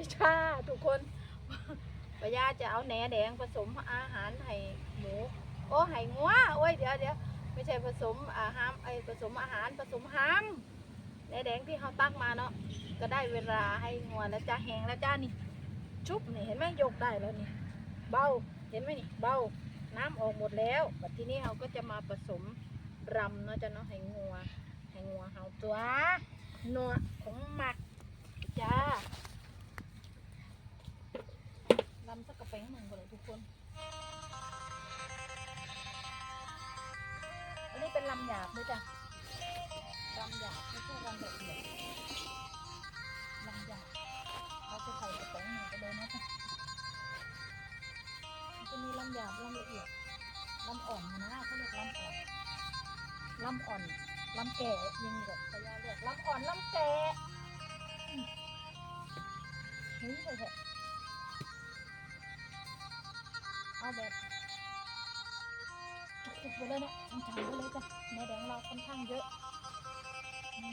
ดีค่ทุกคนปายาจะเอาแหนแดงผสมอาหารให้หมู โอ้ให้งัวโอ้ยเดี๋ยวเดี๋ยวไม่ใช่ผสมอาหารไอผสมอาหารผสมหามแหนแดงที่เขาตักมาเนาะก็ได้เวลาให้งัวแล้วจ้าแห้งแล้วจ้านี่ ชุบนี่เห็นไหมยกได้แล้วนี่ เบาเห็นไหมนี่เบาน้ำออกหมดแล้วบัดทีนี้เราก็จะมาผสมรำเนาะจ้ะเนาะให้งัวให้งัวเฮาตัวหนัวของหมักจ้า ลำสักกระเป้งหนึ่งก่อนเลยทุกคน อันนี้เป็นลำหยาบด้วยจ้ะลำหยาบไม่ใช่ลำละเอียดลำหยาบเราจะใส่กระเป้งหนึ่งไปเลยนะจ๊ะจะมีลำหยาบลำละเอียดลำอ่อนนะเขาเรียกลำอ่อนลำอ่อนลำแก่ยังแบบพยาเรียกลำอ่อนลำแก่เฮ้ยเถอะ แบบจุกๆไปเลยเนี่ยจังๆไปเลยจ้ะเนื้อแดงเราค่อนข้างเยอะนี่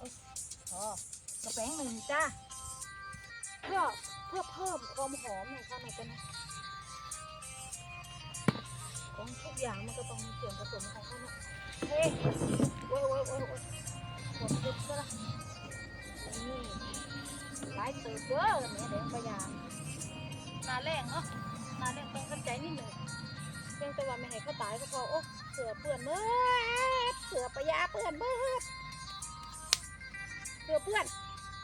อ้ยพอกระแป้งหนึ่งจ้าเพื่อเพื่อเพิ่มความหอมของข้าวในกันนะของทุกอย่างมันก็ต้องมีส่วนผสมของเขาเนาะเฮ้ยโอ้ยโอ้ยโอ้ยโอ้ยหมดยุดซะละนี่หลายเติบเด้อเนี่ยแดงประหยาง นาแรงเนาะนาแรงต้องทำใจนิดหนึ่งเพียงแต่ว่าไม่ให้เขาตายก็พอโอ้เสือเปื่อนเมื่อเสือปะยาเปื่อนเมื่อเสือเปื่อน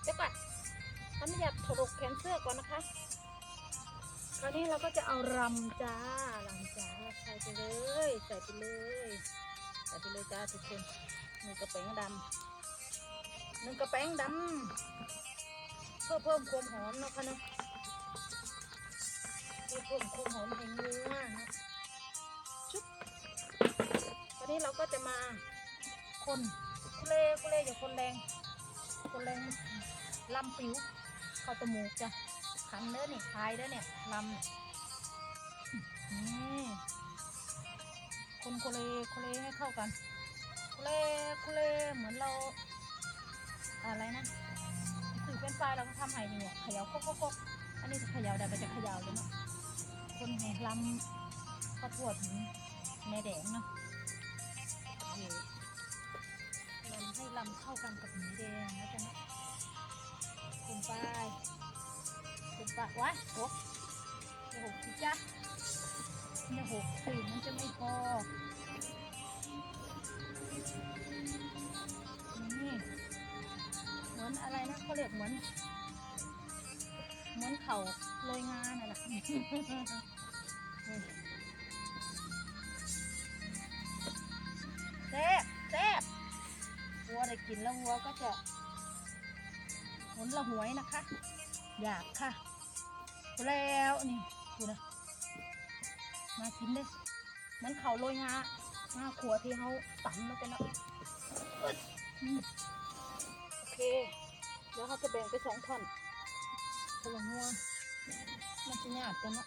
เดี๋ยวก่อนทำอยากถลกแขนเสื้อก่อนนะคะ คราวนี้เราก็จะเอารำจ้ารำจ้าใส่ไปเลยใส่ไปเลยใส่ไปเลยจ้าทุกคนหนึ่งกระแป้งดำหนึ่งกระแป้งดำเพื่อเพิ่มความหอมนะคะเนาะ เพื่อเพิ่มความหอมแห่งเนื้อเนาะชุบตอนนี้เราก็จะมาคนคุเลคุเลอย่าคนแรงคนแรงลำปิวเข้าจมูกจ้ะคันเด้อนี่คายเด้อเนี่ยลำเนี่ยนี่คนโคเลโคเลให้เข้ากันโคเลโคเลเหมือนเรา อะไรนะสื่อเป็นไฟเราก็ทำให้เนี่ยขยาโคกโคกโคกอันนี้จะขย่าได้ก็จะขย่าเลยเนาะ คนแห่ลำก็ทั่วถึงในแดงเนาะโอเคลำให้ลำเข้ากันกับหมูแดงแล้วกันะคุณป้ายคุณป้าว้ายหกอย่าหกสิจ้ะอย่าหกสิมันจะไม่พอนี่เหมือนอะไรนะเขาเรียกเหมือนเหมือนเขาโรยงานน่ะแหละ กินแล้ววัวก็จะผลละหวยนะคะ อยากค่ะ แล้วนี่ดูนะ มากินเลยมันเขาโรยงาหน้าขัวที่เขาตำแล้วกันเนาะโอเค เดี๋ยวเขาจะแบ่งไปสองท่อนคนละหัวมันจะหยาดกันนะ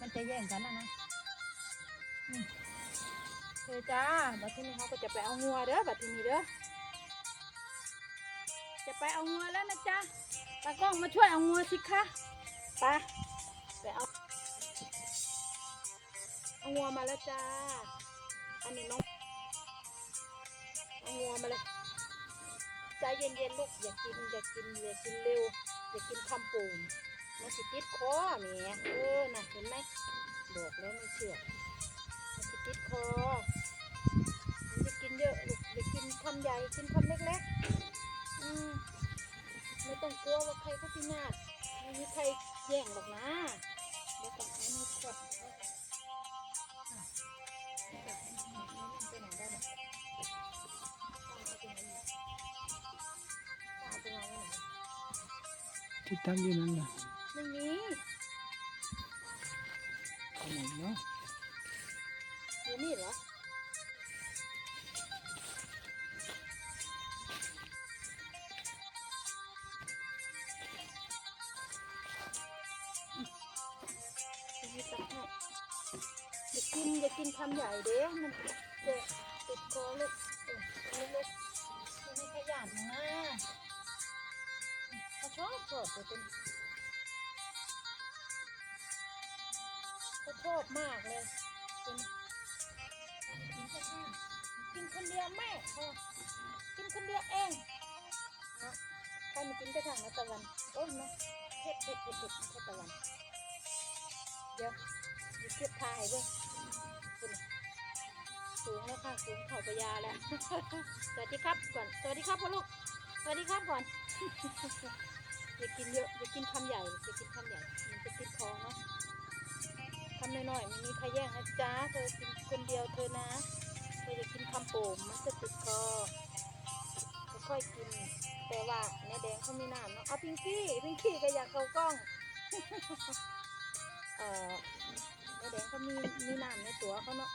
มันจะแย่งกันนะนะ เคจ้าบัดทีนี้เขาก็จะไปเอางัวเด้อบัดทีนี้เด้อ จะไปเอางัวแล้วนะจ๊ะตากล้องมาช่วยเอางัวสิคะไปไปเอาเอางัวมาแล้วจ้า อันนี้น้องเอางัวมาเลยใจเย็นๆลูกอย่ากินอย่ากินอย่ากินเร็วอย่ากินคำปูมมันสิติดคอแหมเออน่ะเห็นไหมบอกแล้วไม่เชื่อมันสิติดคอ คำใหญ่กินคำเล็กๆ อืมไม่ต้องกลัวว่าใครเขาพินาศไม่มีใครแย่งหรอกนะเดี๋ยวก่อนเอามือขวดอะเดี๋ยวก่อนเอ กินคำใหญ่เด้มันจะติดคอลูกเออเล็กไม่ให้ขยันนะอบเลยเป็นเขาชอบมากเลยเป็นกินแค่ข้างกินคนเดียวแม่เขากินคนเดียวเองนะใครมากินกระถางนะตะวันโอ้ยนะเผ็ดเผ็ดเผ็ดเผ็ดตะวันเดี๋ยวมีเทียบทายด้วย คุณสูงแล้วค่ะสูงเข่าปยาแล้ว สวัสดีครับก่อน สวัสดีครับพ่อลูก สวัสดีครับก่อน อย่ากินเยอะอย่ากินคำใหญ่อย่ากินคำใหญ่ มันจะติดคอเนาะคำน้อยๆไม่มีใครแย่งนะจ๊ะเธอกินคนเดียวเธอนะ เธออย่ากินคำโป่งมันจะติดคอค่อยกิน แต่ว่าแม่แดงเขามีน้ำเนาะเอาพิงกี้พิงกี้ก็อยากเข้ากล้อง เอ่อ ดงเขามีมีน้ำในตัวเขาเนาะ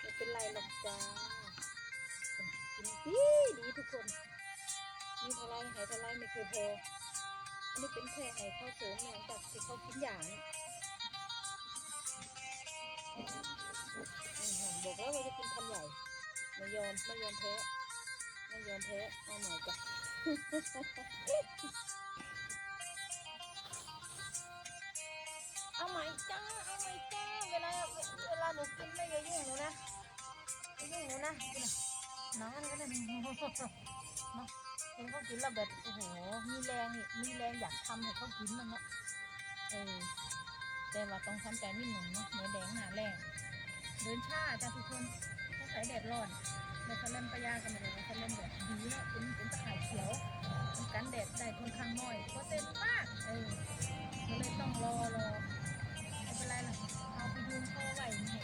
ไม่เป็นไรหรอกจ้ากินดีดีทุกคนมีเท่าไรหายเท่าไรไม่เคยพออันนี้เป็นแค่ให้เขาวเสริมหลังจากที่เขากินยาเนี่ยอืมบอกแล้วว่าจะกินคำใหญ่ไม่ยอมไม่ยอมแพ้ไม่ยอมแพ้เอาใหม่จ้ะ หนูกินไม่อย่ายุ่งหนูนะอย่ายุ่งหนูนะกินน่ะน้องนก็เลยเนาะเห็นเขากินแล้วแบบโอ้โหมีแรงนี่มีแรงอยากทำให้เขากินมันเนาะเออแต่ว่าต้องทำใจนิดหนึ่งเนาะเนื้อแดงหนาแรงเดินช้าจ้าทุกคนต้องใส่แดดร้อนแดดสะเลมปะยากันเลยสะเลมแบบดีเนาะเป็นเป็นตะข่ายเขียวมันกันแดดได้ค่อนข้างน้อยเปอร์เซ็นต์มากเออก็เลยต้องรอรอไม่เป็นไรหรอกเอาไปยืนเขาไว้ให้เขาตาย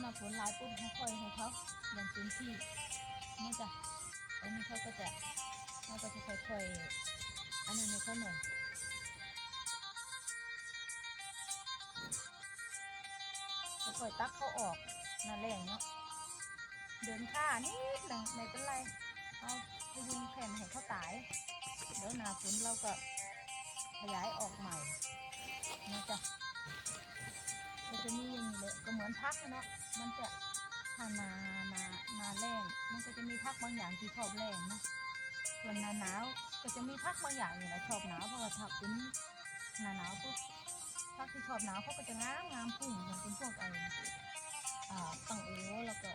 พอหนาฝนหลายปุ๊บเขาค่อยให้เขาอย่างเต็มที่นี่จ้ะอันนี้เขาก็จะเขาก็จะค่อยๆอันนั้นให้เขาหน่อยค่อยๆตักเขาออกหนาแรงเนาะเดินข้านิดหนึ่งไม่เป็นไรเอาพยุงแผ่นให้เขาตาย เดี๋ยวหนาฝนเราก็ขยายออกใหม่นะจ๊ะ จะมีอย่างนี้เลยก็เหมือนพักนะเนาะมันจะถ้านานานาแรงมันก็จะมีพักบางอย่างที่ชอบแรงนะส่วนหนาหนาวก็จะมีพักบางอย่างนี่แหละชอบหนาวเพราะว่าถ้าเป็นหนาหนาวปุ๊บพักที่ชอบหนาวเขาก็จะงามงามพุ่งอย่างเป็นพวกไอ้อ่าตังโอแล้วก็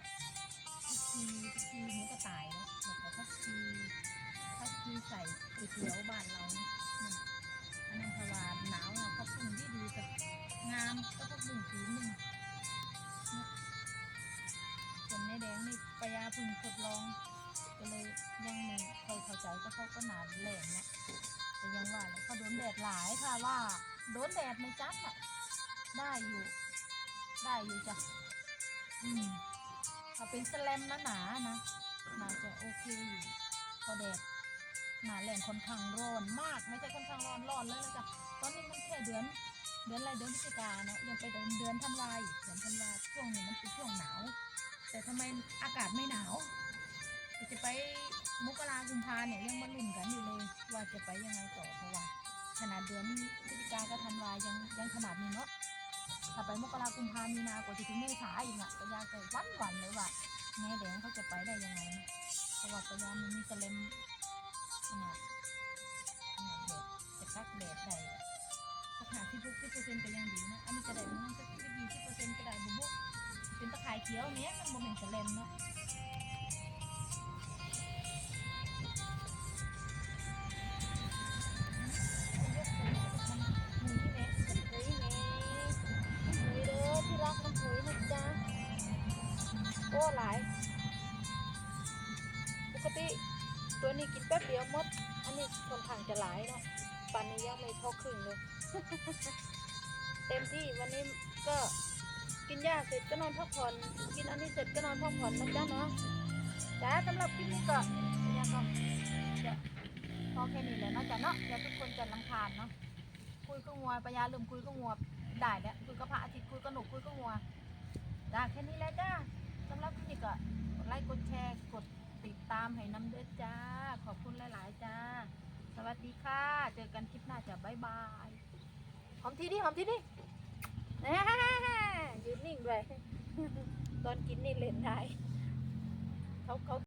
ทักทีทักทีมันก็ตายแล้วแล้วก็ทักทีทักทีใส่ก๋วยเตี๋ยวบ้านเราเนี่ย นนั้นเพราะว่าหนาวนะเขาปรุงดีดีๆกับงามก็ต้องปรุงสีหนึ่งเนี่ยส่วนในแดงนี่ปยาพึงทดลอง ก็เลยยังไม่ค่อยเข้าใจก็เขาก็หนาแรงนะแต่ยังว่าแล้วเขาโดนแดดหลายค่ะว่าโดนแดดไม่จัดอะได้อยู่ ได้อยู่จ้ะอืมถ้าเป็นสแลมนะหนานะน่าจะโอเคอยู่พอแดด หนาแรงค่อนข้างร้อนมากไม่ใช่ค่อนข้างร้อนร้อนเลยนะจ๊ะตอนนี้มันแค่เดือน เดือนอะไรเดือนพฤศจิกาเนาะยังไปเดือนเดือนธันวาเดือนธันวาช่วงนี้มันเป็นช่วงหนาว แต่ทำไมอากาศไม่หนาวจะไปมกรากุมภาเนี่ยยังมาลุ้นกันอยู่เลยว่าจะไปยังไงต่อเพราะว่าขนาดเดือนพฤศจิกากับธันวายังยังขนาดนี้เนาะถ้าไปมกรากุมภามีนากว่าจะถึงเมษาอีกอะปยาใจวันวันเลยว่าแม่แดงเขาจะไปได้ยังไงเพราะว่าปยามันมีเสเลม นาดขนาดแดดจะกักแดดใด้สักหาที่บุกที่เปอร์เซ็นต์ก็ยังดีนะ อันนี้จะได้มันสักที่ยี่สิบเปอร์เซ็นต์ก็ได้บุบุเป็นตะข่ายเขียวเนี้ยมันบ่เป็นสเลมเนาะ จะหลายเนาะปันนี้ยังไม่พอครึ่งเลย เต็มที่วันนี้ก็กินหญ้าเสร็จก็นอนพักผ่อน กินอันนี้เสร็จก็นอนพักผ่อนนะจ๊ะเนาะจ้าสำหรับคลิปนี้ก็ยังก็จะพอแค่นี้เลยนะจ๊ะเนาะเดี๋ยวทุกคนจะรำคาญเนาะคุยก็งัวปะยาลืมคุยก็งัวได้แล้วคุยกับพระอาทิตย์คุยกับหนูคุยก็งัวจ้าแค่นี้แหละจ้าสำหรับคลิปนี้ก็ไลค์กดแชร์กดติดตามให้น้ำเด้อจ้า ขอบคุณหลาย ๆ จ้า สวัสดีค่ะ เจอกันคลิปหน้าจ้ะบ๊ายบายหอมทีนี่หอมทีนี่ยืนนิ่งด้วย ตอนกินนี่เล่นได้เขาเขา